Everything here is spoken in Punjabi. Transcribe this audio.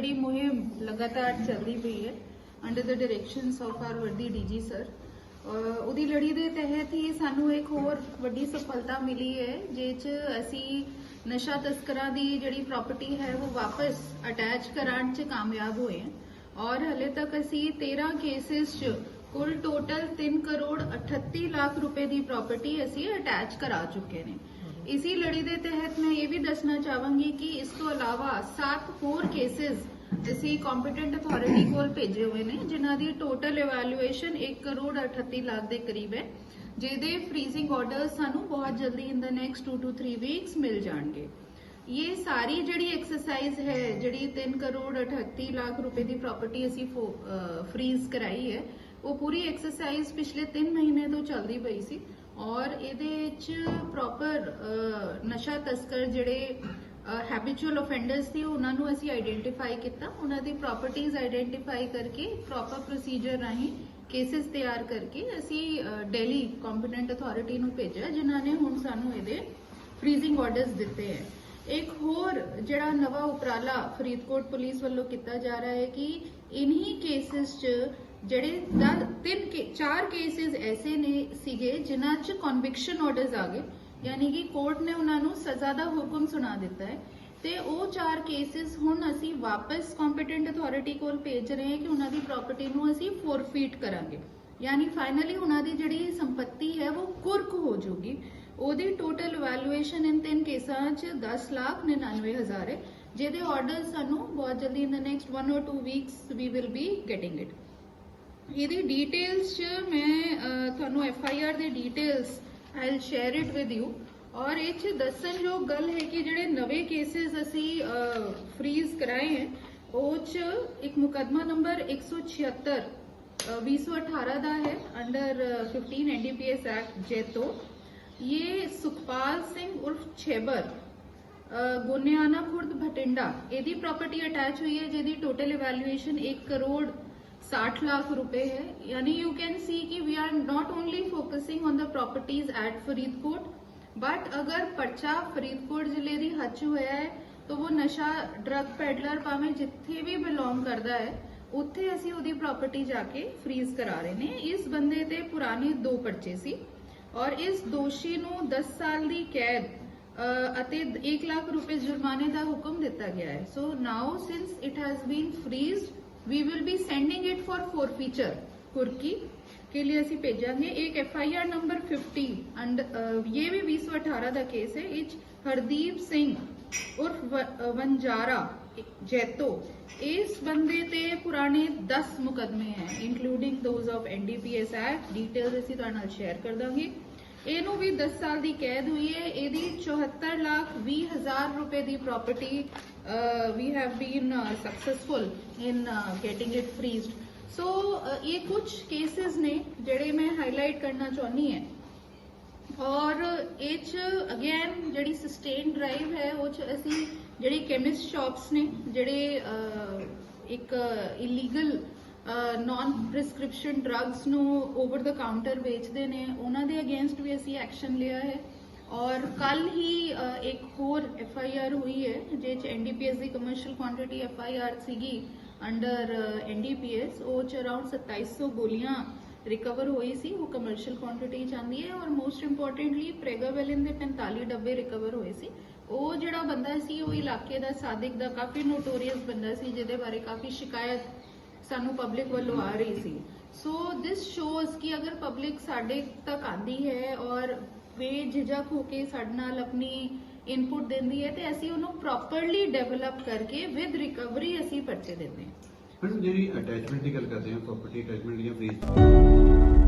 ਜਿਹੜੀ ਮੁਹਿੰਮ ਲਗਾਤਾਰ ਚੱਲਦੀ ਪਈ ਹੈ under the directions of R ਵਰਦੀ ਡੀਜੀ ਸਰ ਉਹਦੀ ਲੜੀ ਦੇ ਤਹਿਤ ਹੀ ਸਾਨੂੰ ਇੱਕ ਹੋਰ ਵੱਡੀ ਸਫਲਤਾ ਮਿਲੀ ਹੈ ਜਿਹ 'ਚ ਅਸੀਂ ਨਸ਼ਾ ਤਸਕਰਾਂ ਦੀ ਜਿਹੜੀ ਪ੍ਰਾਪਰਟੀ ਹੈ, ਉਹ ਵਾਪਸ ਅਟੈਚ ਕਰਾਉਣ 'ਚ ਕਾਮਯਾਬ ਹੋਏ ਹਾਂ। ਔਰ ਹਲੇ ਤੱਕ ਅਸੀਂ 13 ਕੇਸਿਸ 'ਚ ਕੁੱਲ ਟੋਟਲ 3 ਕਰੋੜ 38 ਲੱਖ ਰੁਪਏ ਦੀ ਪ੍ਰਾਪਰਟੀ ਅਸੀਂ ਅਟੈਚ ਕਰਾ ਚੁੱਕੇ ਨੇ। ਇਸੀ ਲੜੀ ਦੇ ਤਹਿਤ ਮੈਂ ਇਹ ਵੀ ਦੱਸਣਾ ਚਾਹਾਂਗੀ ਕਿ ਇਸ ਤੋਂ ਇਲਾਵਾ 7 ਹੋਰ ਕੇਸਿਸ ਅਸੀਂ ਕੰਪੀਟੈਂਟ ਅਥਾਰਟੀ ਕੋਲ ਭੇਜੇ ਹੋਏ ਨੇ ਜਿਨ੍ਹਾਂ ਦੀ ਟੋਟਲ ਇਵੈਲੂਏਸ਼ਨ 1 ਕਰੋੜ 38 ਲੱਖ ਦੇ ਕਰੀਬ ਹੈ ਜਿਹਦੇ ਫ੍ਰੀਜ਼ਿੰਗ ਆਰਡਰਸ ਸਾਨੂੰ ਬਹੁਤ ਜਲਦੀ in the next 2 to 3 weeks ਮਿਲ ਜਾਣਗੇ ਇਹ ਸਾਰੀ ਜਿਹੜੀ ਐਕਸਰਸਾਈਜ਼ ਹੈ ਜਿਹੜੀ 3 ਕਰੋੜ 38 ਲੱਖ ਰੁਪਏ ਦੀ ਪ੍ਰਾਪਰਟੀ ਅਸੀਂ ਫ੍ਰੀਜ਼ ਕਰਾਈ ਹੈ ਉਹ ਪੂਰੀ ਐਕਸਰਸਾਈਜ਼ ਪਿਛਲੇ 3 ਮਹੀਨੇ ਤੋਂ ਚੱਲਦੀ ਪਈ ਸੀ ਔਰ ਇਹਦੇ ਵਿੱਚ ਪ੍ਰੋਪਰ ਨਸ਼ਾ ਤਸਕਰ ਜਿਹੜੇ ਹੈਬਿਚੁਅਲ ਆਫੈਂਡਰਸ ਸੀ, ਉਹਨਾਂ ਨੂੰ ਅਸੀਂ ਆਈਡੈਂਟੀਫਾਈ ਕੀਤਾ। ਉਹਨਾਂ ਦੀ ਪ੍ਰਾਪਰਟੀਆਂ ਆਈਡੈਂਟੀਫਾਈ ਕਰਕੇ ਪ੍ਰੋਪਰ ਪ੍ਰੋਸੀਜਰ ਰਾਹੀਂ ਕੇਸਿਸ ਤਿਆਰ ਕਰਕੇ ਅਸੀਂ ਦਿੱਲੀ ਕੰਪੀਟੈਂਟ ਅਥਾਰਟੀ ਨੂੰ ਭੇਜਿਆ, ਜਿਨ੍ਹਾਂ ਨੇ ਹੁਣ ਸਾਨੂੰ ਇਹਦੇ ਫ੍ਰੀਜ਼ਿੰਗ ਆਰਡਰਸ ਦਿੱਤੇ ਹੈ। ਇੱਕ ਹੋਰ ਜਿਹੜਾ ਨਵਾਂ ਉਪਰਾਲਾ ਫਰੀਦਕੋਟ ਪੁਲਿਸ ਵੱਲੋਂ ਕੀਤਾ ਜਾ ਰਿਹਾ ਹੈ ਕਿ ਇਨਹੀ ਕੇਸਿਸ 'ਚ ਜਿਹੜੇ ਦਸ- ਤਿੰਨ ਕੇ ਚਾਰ ਕੇਸਿਸ ਐਸੇ ਨੇ ਸੀਗੇ ਜਿਨ੍ਹਾਂ 'ਚ ਕਨਵਿਕਸ਼ਨ ਆਰਡਰਸ ਆ ਗਏ। ਯਾਨੀ ਕਿ ਕੋਰਟ ਨੇ ਉਹਨਾਂ ਨੂੰ ਸਜ਼ਾ ਦਾ ਹੁਕਮ ਸੁਣਾ ਦਿੱਤਾ ਹੈ। ਤੇ ਉਹ ਚਾਰ ਕੇਸਿਸ ਹੁਣ ਅਸੀਂ ਵਾਪਸ ਕੰਪੀਟੈਂਟ ਅਥਾਰਟੀ ਕੋਲ ਭੇਜ ਰਹੇ ਹਾਂ ਕਿ ਉਹਨਾਂ ਦੀ ਪ੍ਰਾਪਰਟੀ ਨੂੰ ਅਸੀਂ ਫੋਰਫੀਟ ਕਰਾਂਗੇ। ਯਾਨੀ ਫਾਈਨਲੀ ਉਹਨਾਂ ਦੀ ਜਿਹੜੀ ਸੰਪਤੀ ਹੈ ਉਹ ਕੁਰਕ ਹੋ ਜਾਊਗੀ। ਉਹਦੀ ਟੋਟਲ ਵੈਲੂਏਸ਼ਨ ਇਨ ਤਿੰਨ ਕੇਸਾਂ 'ਚ 10 ਲੱਖ 99 ਹਜ਼ਾਰ ਹੈ। ਜਿਹਦੇ ਆਰਡਰ ਸਾਨੂੰ ਬਹੁਤ ਜਲਦੀ in the next 1 or 2 weeks we will be getting it ਇਹਦੀ ਡਿਟੇਲਸ 'ਚ ਮੈਂ ਅਹ, ਤੁਹਾਨੂੰ ਐਫ ਆਈ ਆਰ ਦੇ details I will share it with you ਔਰ ਇਹ 'ਚ ਦੱਸਣਯੋਗ ਗੱਲ ਹੈ ਕਿ ਜਿਹੜੇ ਨਵੇਂ ਕੇਸਿਸ ਅਸੀਂ ਫ੍ਰੀਜ਼ ਕਰਾਏ ਹੈ ਉਹ 'ਚ ਇੱਕ ਮੁਕਦਮਾ ਨੰਬਰ 176 ਅਹ, 2018 ਦਾ ਹੈ ਅੰਡਰ 15 ਐਨਡੀਪੀਐਸ ਐਕਟ ਜੈਤੋ ਇਹ ਸੁਖਪਾਲ ਸਿੰਘ ਉਰਫ ਛੇਬਰ ਅਹ ਗੋਨਿਆਣਾ ਖੁਰਦ ਭਟਿੰਡਾ ਇਹਦੀ ਪ੍ਰਾਪਰਟੀ ਅਟੈਚ ਹੋਈ ਹੈ ਜਿਹਦੀ ਟੋਟਲ ਇਵੈਲੂਏਸ਼ਨ 1 ਕਰੋੜ 60 ਲੱਖ ਰੁਪਏ ਹੈ ਯਾਨੀ ਯੂ ਕੈਨ ਸੀ ਕਿ we are not only focusing on the properties at Faridkot but ਅਗਰ ਪਰਚਾ ਫਰੀਦਕੋਟ ਜ਼ਿਲ੍ਹੇ ਦੀ ਹੱਥ ਹੋਇਆ ਹੈ ਤਾਂ ਉਹ ਨਸ਼ਾ ਡਰਗ ਪੈਡਲਰ ਭਾਵੇਂ ਜਿੱਥੇ ਵੀ ਬਿਲੋਂਗ ਕਰਦਾ ਹੈ ਉੱਥੇ ਅਸੀਂ ਉਹਦੀ ਪ੍ਰਾਪਰਟੀ ਜਾ ਕੇ ਫ੍ਰੀਜ਼ ਕਰਾ ਰਹੇ ਨੇ ਇਸ ਬੰਦੇ ਤੇ ਪੁਰਾਣੇ ਦੋ ਪਰਚੇ ਸੀ ਔਰ ਇਸ ਦੋਸ਼ੀ ਨੂੰ 10 ਸਾਲ ਦੀ ਕੈਦ ਅਤੇ 1 ਲੱਖ ਰੁਪਏ ਜੁਰਮਾਨੇ ਦਾ ਹੁਕਮ ਦਿੱਤਾ ਗਿਆ ਹੈ so now since it has been freezed we will be sending it for forfeiture ਕੁਰਕੀ के लिए ਅਸੀਂ ਭੇਜਾਂਗੇ ਇੱਕ F I R number 50 and ਇਹ ਵੀ 2018 ਦਾ ਕੇਸ ਹੈ ਇਚ ਹਰਦੀਪ ਸਿੰਘ ਉਰਫ ਵੰਜਾਰਾ ਜੈਤੋ ਇਸ ਬੰਦੇ ਤੇ ਪੁਰਾਣੇ 10 ਮੁਕਦਮੇ ਹੈ including those of NDPS act details ਅਸੀਂ ਤੁਹਾਡੇ ਸ਼ੇਅਰ ਕਰ ਦਾਂਗੇ ਇਹਨੂੰ ਵੀ 10 ਸਾਲ ਦੀ ਕੈਦ ਹੋਈ ਹੈ ਇਹਦੀ 74 ਲੱਖ 20 ਹਜ਼ਾਰ ਰੁਪਏ ਦੀ property we have been successful in getting it freezed so ਇਹ ਕੁਝ ਕੇਸਿਸ ਨੇ ਜਿਹੜੇ ਮੈਂ ਹਾਈਲਾਈਟ ਕਰਨਾ ਚਾਹੁੰਦੀ ਹਾਂ ਔਰ ਇਹ ਚ ਅਗੇਨ ਜਿਹੜੀ ਸਸਟੇਨ ਡਰਾਈਵ ਹੈ ਉਹ ਚ ਅਸੀਂ ਜਿਹੜੀ ਕੈਮਿਸਟ ਸ਼ਾਪਸ ਨੇ ਜਿਹੜੇ ਇੱਕ ਇਲੀਗਲ ਨਾਨ ਪ੍ਰਿਸਕ੍ਰਿਪਸ਼ਨ ਡਰੱਗਸ ਨੂੰ ਓਵਰ ਦਾ ਕਾਊਂਟਰ ਵੇਚਦੇ ਨੇ ਉਹਨਾਂ ਦੇ ਅਗੇਂਸਟ ਵੀ ਅਸੀਂ ਐਕਸ਼ਨ ਲਿਆ ਹੈ ਔਰ ਕੱਲ ਹੀ ਇੱਕ ਹੋਰ ਐਫ ਆਈ ਆਰ ਹੋਈ ਹੈ ਜਿਹਦੇ ਚ NDPS the commercial quantity F I R ਸੀਗੀ ਅੰਡਰ ਐਨਡੀਪੀਐਸ ਉਹ ਚ ਅਰਾਊਂਡ 2700 ਗੋਲੀਆਂ ਰਿਕਵਰ ਹੋਈ ਸੀ ਉਹ ਕਮਰਸ਼ੀਅਲ ਕੁਆਂਟੀਟੀ ਚ ਆਉਂਦੀ ਹੈ ਔਰ ਮੋਸਟ ਇੰਪੋਰਟੈਂਟਲੀ ਪ੍ਰੈਗਾਵੈਲਿਨ ਦੇ 45 ਡੱਬੇ ਰਿਕਵਰ ਹੋਏ ਸੀ ਉਹ ਜਿਹੜਾ ਬੰਦਾ ਸੀ ਉਹ ਇਲਾਕੇ ਦਾ ਸਾਦਿਕ ਦਾ ਕਾਫੀ ਨੋਟੋਰੀਅਸ ਬੰਦਾ ਸੀ ਜਿਹਦੇ ਬਾਰੇ ਕਾਫੀ ਸ਼ਿਕਾਇਤ ਸਾਨੂੰ ਪਬਲਿਕ ਵੱਲੋਂ ਆ ਰਹੀ ਸੀ ਸੋ ਦਿਸ ਸ਼ੋਜ਼ ਕਿ ਅਗਰ ਪਬਲਿਕ ਸਾਡੇ ਤੱਕ ਆਂਦੀ ਹੈ ਔਰ ਬੇਝਿਜਕ ਹੋ ਕੇ ਸਾਡੇ ਨਾਲ ਆਪਣੀ ਇਨਪੁਟ ਦਿੰਦੀ ਹੈ ਤੇ ਅਸੀਂ ਉਹਨੂੰ ਪ੍ਰੋਪਰਲੀ ਡਿਵੈਲਪ ਕਰਕੇ ਵਿਦ ਰਿਕਵਰੀ ਅਸੀਂ ਪਰਚੇ ਦਿੰਦੇ ਹਾਂ। ਮੈਡਮ ਜਿਹੜੀ ਅਟੈਚਮੈਂਟ ਦੀ ਗੱਲ ਕਰਦੇ ਹਾਂ ਪ੍ਰਾਪਰਟੀ ਅਟੈਚਮੈਂਟ ਜਾਂ ਫ੍ਰੀਜ਼